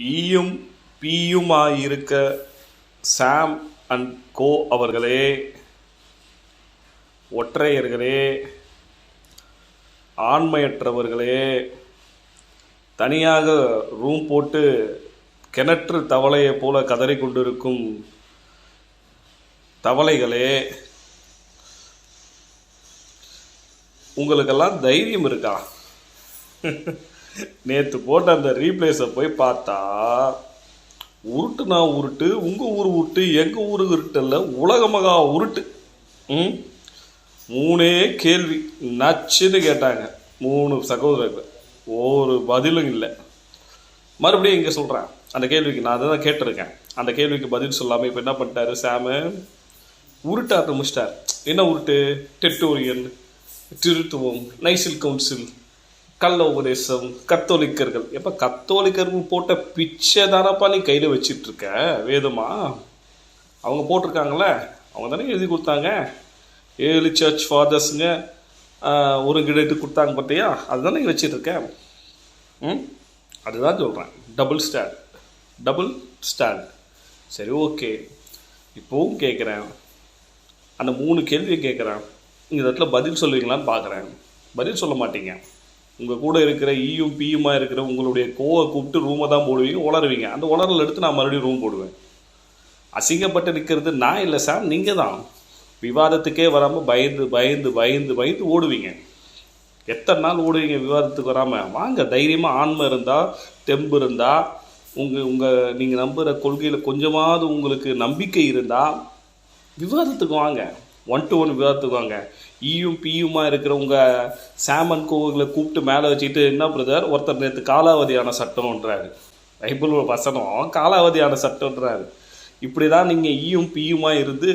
ஈயும் பீயுமாயிருக்க சாம் அண்ட் கோ அவர்களே ஒற்றையர்களே ஆண்மையற்றவர்களே தனியாக ரூம் போட்டு கிணற்று தவளையைப் போல கதறி கொண்டிருக்கும் தவளைகளே உங்களுக்கெல்லாம் தைரியம் இருக்கா? நேற்று போட்ட அந்த ரீப்ளேஸை போய் பார்த்தா உருட்டு நான் உருட்டு உங்கள் ஊர் உருட்டு எங்கள் ஊர் உருட்டல்ல உலகமகா உருட்டு. ம்? மூணே கேள்வி. நச்சுன்னு கேட்டாங்க. மூணு சகோதரர்கள். ஒரு பதிலும் இல்லை. மறுபடியும் இங்கே சொல்கிறேன் அந்த கேள்விக்கு நான் அதை தான் கேட்டிருக்கேன். அந்த கேள்விக்கு பதில் சொல்லாமல் இப்போ என்ன பண்ணிட்டாரு சாமு உருட்ட ஆரம்பிச்சிட்டார் என்ன உருட்டு? டெட்டோரியல் திருத்துவம் நைசில் கவுன்சில் கள்ள உபதேசம் கத்தோலிக்கர்கள். எப்போ கத்தோலிக்கர்கள் போட்ட பிச்சை தானப்பா நீ கையில் வச்சிட்டு இருக்க வேதமா? அவங்க போட்டிருக்காங்களே அவங்க தானே எழுதி கொடுத்தாங்க. ஏழு சர்ச் ஃபாதர்ஸுங்க ஒருங்கிணைத்து கொடுத்தாங்க பார்த்தியா? அதுதானே நீ ம்? அதுதான் சொல்கிறேன் டபுள் ஸ்டாண்ட் டபுள் ஸ்டாண்ட் சரி ஓகே. இப்போவும் கேட்குறேன் அந்த மூணு கேள்வியை கேட்குறேன் இந்த இடத்துல பதில் சொல்லுவீங்களான்னு பார்க்குறேன் பதில் சொல்ல மாட்டீங்க. உங்கள் கூட இருக்கிற ஈயும் பியுமா இருக்கிற உங்களுடைய கோவை கூப்பிட்டு ரூமை தான் போடுவீங்க உளருவீங்க அந்த உளரல் எடுத்து நான் மறுபடியும் ரூம் போடுவேன். அசிங்கப்பட்டு நிற்கிறது நான் இல்லை சார் நீங்கள் தான். விவாதத்துக்கே வராமல் பயந்து பயந்து பயந்து பயந்து ஓடுவீங்க. எத்தனை நாள் ஓடுவீங்க விவாதத்துக்கு வராமல் வாங்க தைரியமாக ஆன்மை இருந்தால் தெம்பு இருந்தால் உங்கள் உங்கள் நீங்கள் நம்புகிற கொள்கையில் கொஞ்சமாவது உங்களுக்கு நம்பிக்கை இருந்தால் விவாதத்துக்கு வாங்க. ஒன் டு ஒன் விவாதத்துக்குவாங்க ஈயும் பியுமா இருக்கிற உங்கள் சாமன் கோவிலை கூப்பிட்டு மேலே வச்சுட்டு என்ன பிரதர் ஒருத்தர் நேற்று காலாவதியான சட்டம்ன்றாரு. பைபிள் வசனம் காலாவதியான சட்டம்ன்றாரு. இப்படி தான் நீங்கள் ஈயும் பியுமா இருந்து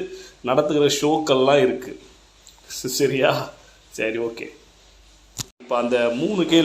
நடத்துகிற ஷோக்கள்லாம் இருக்குது சரியா? சரி ஓகே இப்போ அந்த மூணு கேள்வி